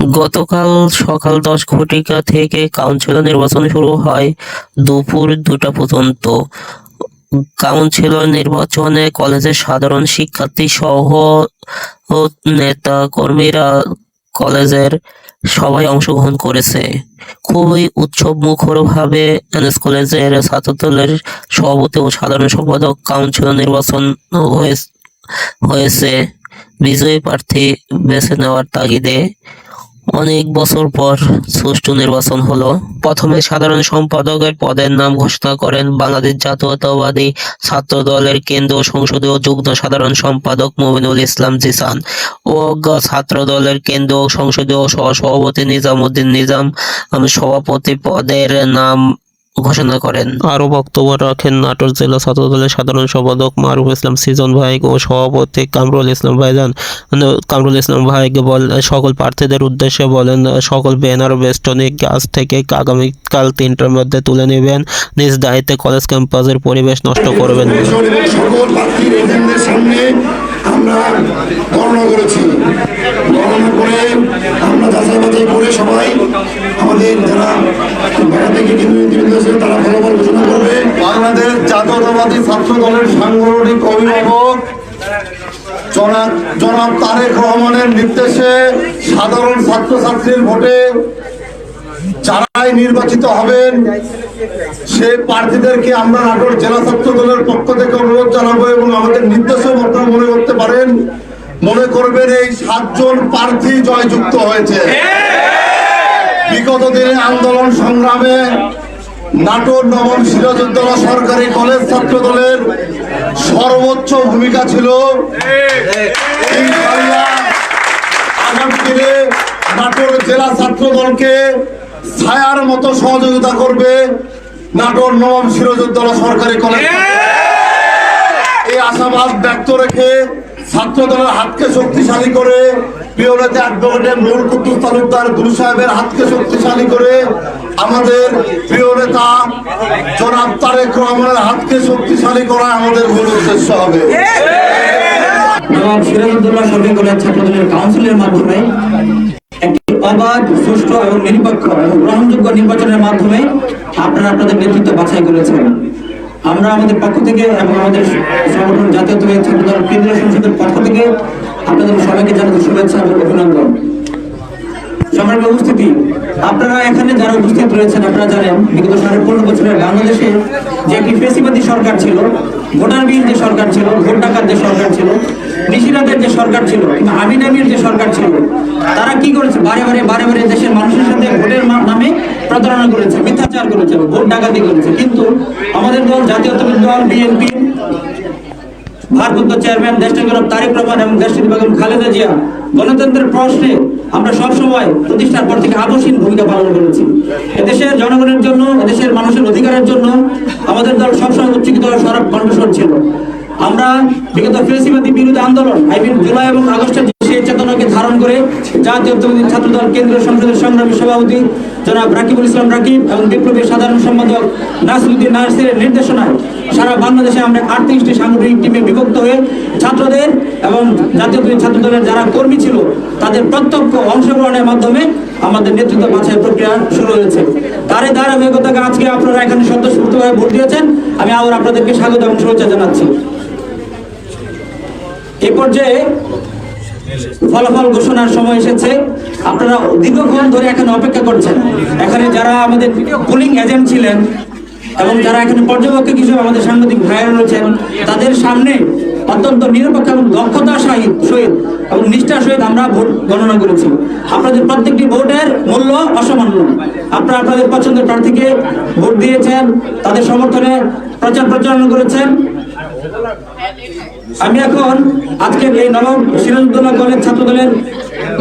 গতকাল সকাল দশ ঘটিকা থেকে কাউন্সিলর নির্বাচন শুরু হয় দুপুর দুটা পর্যন্ত। কাউন্সিলর নির্বাচনে কলেজের সাধারণ শিক্ষার্থী সহ নেতা কর্মীরা কলেজের সবাই অংশগ্রহণ করেছে। খুবই উৎসব মুখর ভাবে এনএস কলেজের ছাত্রদলের সভাপতি ও সাধারণ সম্পাদক কাউন্সিলর নির্বাচন হয়েছে। বিজয়ী প্রার্থী বেছে নেওয়ার তাগিদে অনেক বছর পর সুষ্ঠু নির্বাচন হলো। প্রথমে সাধারণ সম্পাদকের পদের নাম ঘোষণা করেন বাংলাদেশ জাতীয়তাবাদী ছাত্র দলের কেন্দ্রীয় সংসদীয় যুগ্ম সাধারণ সম্পাদক মমিনুল ইসলাম জিসান ও ছাত্র দলের কেন্দ্রীয় সংসদীয় সহসভাপতি নিজামুদ্দিন নিজাম সভাপতি পদের নাম ঘোষণা করেন। আরও বক্তব্য রাখেন নাটোর জেলা ছাত্র দলের সাধারণ সম্পাদক মারুফ ইসলাম সিজন ভাই ও সভাপতি কামরুল ইসলাম ভাইজান কামরুল ইসলাম ভাই বল সকল প্রার্থীদের উদ্দেশ্যে বলেন সকল ব্যানার বেস্টনিক গাছ থেকে আগামীকাল তিনটার মধ্যে তুলে নেবেন। নিজ দায়িত্বে কলেজ ক্যাম্পাসের পরিবেশ নষ্ট করবেন সকল আমরা গণনা করেছি। গণনা করে আমরা যাচাই বাছাই করে সবাই আমাদের যারা ঢাকা থেকে কেন্দ্রীয় বাংলাদেশ জাতীয়তাবাদী ছাত্র সাংগঠনিক অভিভাবক জনাব জনাব তারেক রহমানের নির্দেশে সাধারণ ছাত্রছাত্রীর ভোটে যারাই নির্বাচিত হবেন সেই প্রার্থীদেরকে আমরা নাটোর জেলা ছাত্র দলের পক্ষ থেকে অনুরোধ জানাব এবং আমাদের নির্দেশও আপনারা মনে করতে পারেন। মনে করবেন এই সাতজন প্রার্থী জয়যুক্ত হয়েছে। বিগত দিনে আন্দোলন সংগ্রামে নাটোর নবম সিরাজউদ্দৌলা সরকারি কলেজ ছাত্র দলের সর্বোচ্চ ভূমিকা ছিল। আগামী দিনে নাটোর জেলা ছাত্র দলকে ছায়ার মতো সহযোগিতা করবে নাটোর নবম সিরাজউদ্দৌলা সরকারি কলেজ। এই আশাবাদ ব্যক্ত রেখে ছাত্র দলের হাতকে শক্তিশালী করে প্রিয় নেতা গুরু সাহেবের হাতকে শক্তিশালী করে আমাদের প্রিয় নেতা হাতকে শক্তিশালী করা আমাদের উদ্দেশ্য হবে। ছাত্রদলের কাউন্সিলের মাধ্যমে অবাধ সুষ্ঠু এবং নিরপেক্ষ এবং গ্রহণযোগ্য নির্বাচনের মাধ্যমে আপনারা আপনাদের নেতৃত্ব বাছাই করেছেন। আমরা আমাদের পক্ষ থেকে এবং আমাদের সংগঠন জাতীয় ছাত্রদল কেন্দ্রীয় সংসদের পক্ষ থেকে আপনাদের সবাইকে জানাতে শুভেচ্ছা এবং অভিনন্দন। সম্মানিত উপস্থিতি, আপনারা এখানে যারা উপস্থিত রয়েছেন, আপনারা জানেন বিগত সাড়ে পনেরো বছরের বাংলাদেশে যে একটি ফেসিবাদী সরকার ছিল, ভোটারবিহীন যে সরকার ছিল, ভোট ডাকাত যে সরকার ছিল নিশিরাতের যে সরকার ছিল, কিংবা আমিন আমির যে সরকার ছিল তারা কি করেছে? বারে বারে বারে বারে দেশের মানুষের সাথে ভোটের নামে প্রতারণা করেছে, মিথ্যাচার করেছে, ভোট ডাকাতি করেছে। কিন্তু আমাদের দল, জাতীয়তাবাদী দল, বিএনপি, ভারপ্রাপ্ত চেয়ারম্যান দেশটির গৌরব তারেক রহমান এবং দেশটির বেগম খালেদা জিয়া, গণতন্ত্রের প্রশ্নে আমরা সবসময় প্রতিষ্ঠার পর থেকে আবশ্যিক ভূমিকা পালন করেছি। এদেশের জনগণের জন্য, এদেশের মানুষের অধিকারের জন্য আমাদের দল সবসময় উচ্চকিত সরব কণ্ঠস্বর ছিল। আমরা বিগত ফেসিবাদী বিরোধী আন্দোলন, আই মিন জুলাই এবং আগস্টের সেই চেতনাকে ধারণ করে জাতীয়তাবাদী ছাত্রদল কেন্দ্রীয় সংসদের সংগ্রামী সভাপতি জনাব রাকিবুল ইসলাম রাকিব এবং বিপ্লবী সাধারণ সম্পাদক নাসিরুদ্দিন নাসিরের নির্দেশনায় সারা বাংলাদেশে আমরা আটত্রিশটি সাংগঠনিক টিমে বিভক্ত হয়ে ছাত্রদের এবং জাতীয়তাবাদী ছাত্রদলের যারা কর্মী ছিল, তাদের প্রত্যক্ষ অংশগ্রহণের মাধ্যমে আমাদের নেতৃত্ব বাছাই প্রক্রিয়া শুরু হয়েছে। তার ধারাবাহিকতাকে আজকে আপনারা এখানে স্বতঃস্ফূর্তভাবে ভোট দিয়েছেন। আমি আবার আপনাদেরকে স্বাগত এবং শুভেচ্ছা জানাচ্ছি। এ পর্যায়ে ফলাফল ঘোষণার সময় এসেছে। আপনারা দীর্ঘক্ষণ ধরে এখানে অপেক্ষা করছেন। এখানে যারা আমাদের পুলিং এজেন্ট ছিলেন এবং যারা এখানে পর্যবেক্ষক হিসেবে আমাদের সাংবাদিক ভাইয়েরা রয়েছেন, তাদের সামনে অত্যন্ত নিরপেক্ষ এবং দক্ষতা সহিত সহিত এবং নিষ্ঠার সহিত আমরা ভোট গণনা করেছি। আপনাদের প্রত্যেকটি ভোটের মূল্য অসামান্য। আপনারা আপনাদের পছন্দের প্রার্থীকে ভোট দিয়েছেন, তাদের সমর্থনে প্রচার প্রচারণা করেছেন। আমি এখন আজকের এই নবম সিরাজউদ্দৌলা কলেজ ছাত্র দলের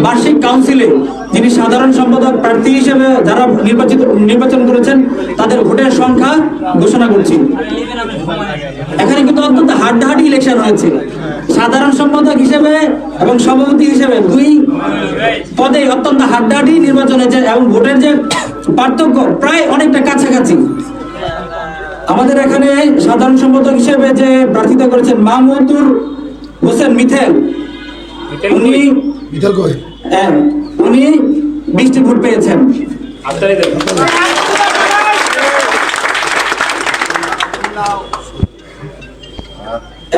বার্ষিক কাউন্সিলে যিনি সাধারণ সম্পাদক প্রার্থী হিসেবে যারা নির্বাচিত, নির্বাচন করেছেন, তাদের ভোটের সংখ্যা ঘোষণা করছি। এখানে কিন্তু অত্যন্ত হাড্ডাহাড্ডি ইলেকশন হয়েছে। সাধারণ সম্পাদক হিসেবে এবং সভাপতি হিসেবে দুই পদে অত্যন্ত হাড্ডাহাড্ডি নির্বাচন হয়েছে এবং ভোটের যে পার্থক্য প্রায় অনেকটা কাছাকাছি। আমাদের এখানে সাধারণ সম্পাদক হিসেবে যে প্রার্থিতা করেছেন মাহমুদুর হোসেন মিথেল উনি হ্যাঁ, উনি বিশটি ভোট পেয়েছেন।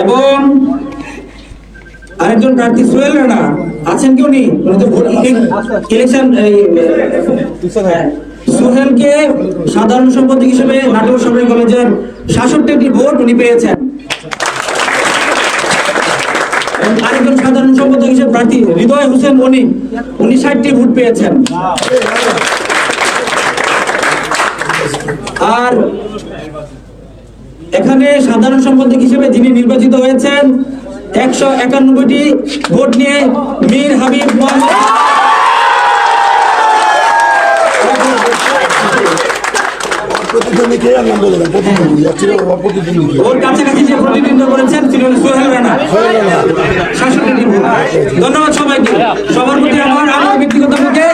এবং আরেকজন প্রার্থী সোহেল রানা আছেন কি উনি? উনি তো ভোট ইলেকশন সোহেলকে সাধারণ সম্পাদক হিসেবে নাটোর সরকারি কলেজের সাতষট্টি ভোট উনি পেয়েছেন। আরেকজন সাধারণ সম্পাদক হিসেবে প্রার্থী হৃদয় হোসেন উনি উনি ষাটটি ভোট পেয়েছেন। আর এখানে সাধারণ সম্পাদক হিসেবে যিনি নির্বাচিত হয়েছেন, একশো একানব্বইটি ভোট নিয়ে মীর হাবিব মোহাম্মদ প্রতিদ্বন্দ্বীকে আর নাম বলে না প্রতিদ্বন্দ্বী অ্যাকচুয়ালি ওরা প্রতিদ্বন্দ্বী। ওর কাছাকাছি যে প্রতিনিধিত্ব করেছেন তিনি হলেন সোহেল রানা। শাসকের ধন্যবাদ সবাইকে। সবার প্রতি আমার আমার ব্যক্তিগত পক্ষে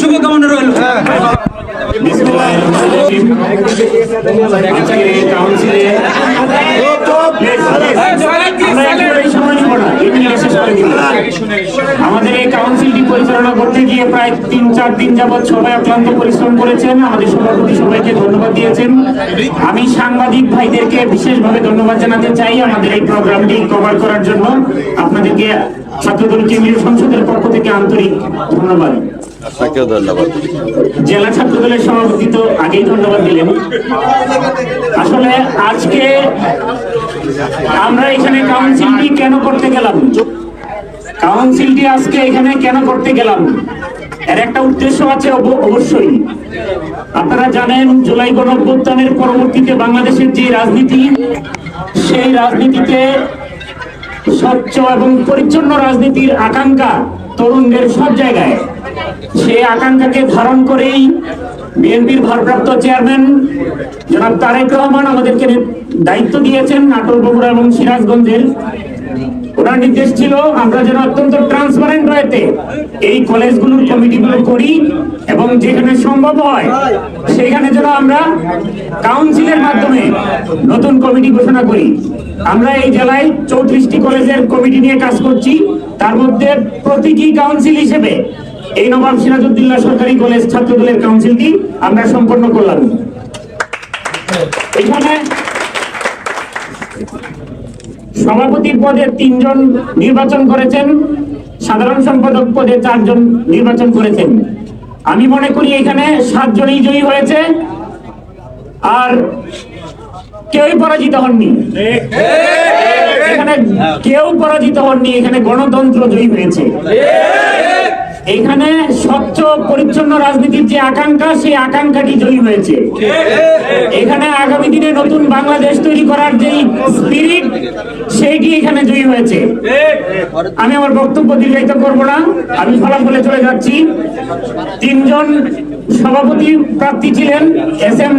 শুভকামনা রইল। আমরা আমাদের এই কাউন্সিলটি পরিচালনা করতে গিয়ে প্রায় তিন চার দিন যাবৎ সবাই অক্লান্ত পরিশ্রম করেছেন। আমাদের সভাপতি সবাইকে ধন্যবাদ দিয়েছেন। আমি সাংবাদিক ভাইদেরকে বিশেষভাবে ধন্যবাদ জানাতে চাই আমাদের এই প্রোগ্রামটি কভার করার জন্য। আপনাদেরকে ছাত্রদল কেন্দ্রীয় সংসদের পক্ষ থেকে আন্তরিক ধন্যবাদ। আপনাকেও ধন্যবাদ। জেলা ছাত্র দলের সভাপতি তো আগেই ধন্যবাদ দিলেন। আসলে আজকে আমরা এখানে কাউন্সিলটি কেন করতে গেলাম? কাউন্সিলটি আজকে এখানে কেন করতে গেলাম? এর একটা উদ্দেশ্য আছে অব- অবশ্যই। আপনারা জানেন, জুলাই গণঅভ্যুত্থানের পরবর্তীতে বাংলাদেশের যে রাজনীতি, সেই রাজনীতিতে স্বচ্ছ এবং পরিচ্ছন্ন রাজনীতির আকাঙ্ক্ষা তরুণদের সব জায়গায়। সেই আকাঙ্ক্ষাকে ধারণ করেই বিএনপির ভারপ্রাপ্ত চেয়ারম্যান জনাব তারেক রহমান আমাদেরকে দায়িত্ব দিয়েছেন নাটোর বগুড়া এবং সিরাজগঞ্জের ওনার নির্দেশ ছিল, আমরা যেন অত্যন্ত ট্রান্সপারেন্ট হয়েতে এই কলেজগুলোর করি এবং যেখানে সম্ভব হয় সেখানে যেন আমরা কাউন্সিলের মাধ্যমে নতুন কমিটি ঘোষণা করি। আমরা এই জেলায় চৌত্রিশটি কলেজের কমিটি নিয়ে কাজ করছি। তার মধ্যে প্রতীকী কাউন্সিল হিসেবে এই নবাব সিরাজউদ্দৌলা সরকারি কলেজ ছাত্র দলের কাউন্সিলটি আমরা সম্পন্ন করলাম। এখানে সভাপতির পদে তিনজন নির্বাচন করেছেন, সাধারণ সম্পাদক পদে চারজন নির্বাচন করেছেন। আমি মনে করি এখানে সাতজনই জয়ী হয়েছে, আর কেউই পরাজিত হননি। এখানে কেউ পরাজিত হননি, এখানে গণতন্ত্র জয়ী হয়েছে। এখানে স্বচ্ছ পরিচ্ছন্ন রাজনীতির যে আকাঙ্ক্ষা, সেই আকাঙ্ক্ষাটি জয়ী হয়েছে। এখানে আগামী দিনে নতুন বাংলাদেশ তৈরি করার যেই স্পিরিট সেইটি এখানে জয়ী হয়েছে। আমি আমার বক্তব্য দীর্ঘায়িত করব না। আমি ফলাফলে চলে যাচ্ছি। তিনজন সভাপতি প্রার্থী ছিলেন, S M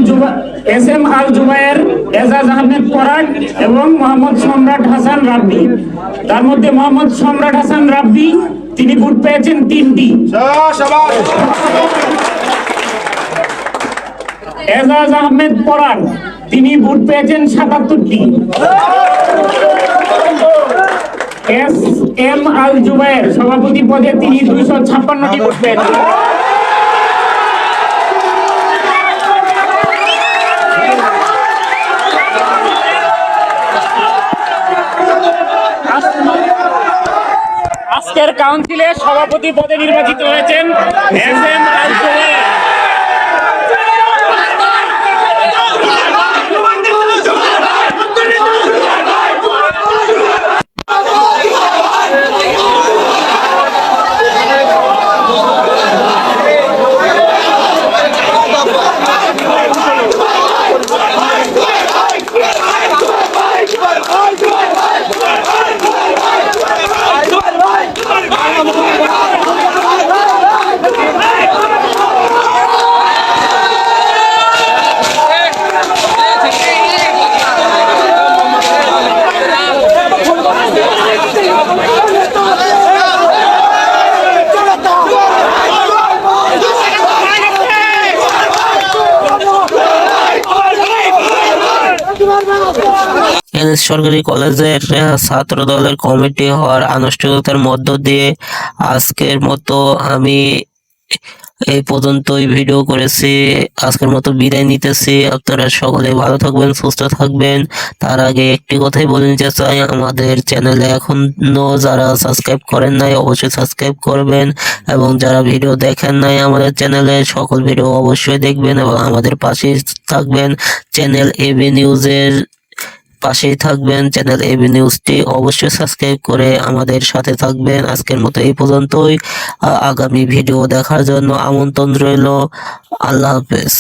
S M Al Jubayer, Ejaz Ahmed Parag এবং মোহাম্মদ সম্রাট হাসান রাব্বি। তার মধ্যে মোহাম্মদ সম্রাট হাসান রাব্বি তিনি ভোট পেয়েছেন তিনটি। এজাজ আহমেদ পরান তিনি ভোট পেয়েছেন সাতাত্তরটি। এস এম আল জুবায়ের সভাপতি পদে তিনি দুইশো ছাপ্পান্নটি ভোট পেয়েছেন। আজকের কাউন্সিলে সভাপতি পদে নির্বাচিত হয়েছেন এস এম সরকারি কলেজের ছাত্র দলের কমিটি হওয়ার আনুষ্ঠানিকতার মধ্য দিয়ে আজকের মতো আমি এই পর্যন্তই ভিডিও করেছি। আজকের মতো বিদায় নিতেছি। আপনারা সকলে ভালো থাকবেন, সুস্থ থাকবেন। তার আগে একটি কথাই বলে নিতে চাই, আমাদের চ্যানেলে এখনও যারা সাবস্ক্রাইব করেন নাই, অবশ্যই সাবস্ক্রাইব করবেন এবং যারা ভিডিও দেখেন নাই আমাদের চ্যানেলে সকল ভিডিও অবশ্যই দেখবেন এবং আমাদের পাশেই থাকবেন। চ্যানেল এবি নিউজের পাশেই থাকবেন। চ্যানেল এবি নিউজটি অবশ্যই সাবস্ক্রাইব করে আমাদের সাথে থাকবেন। আজকের মতো এই পর্যন্তই। আগামী ভিডিও দেখার জন্য আমন্ত্রণ রইল। আল্লাহ হাফেজ।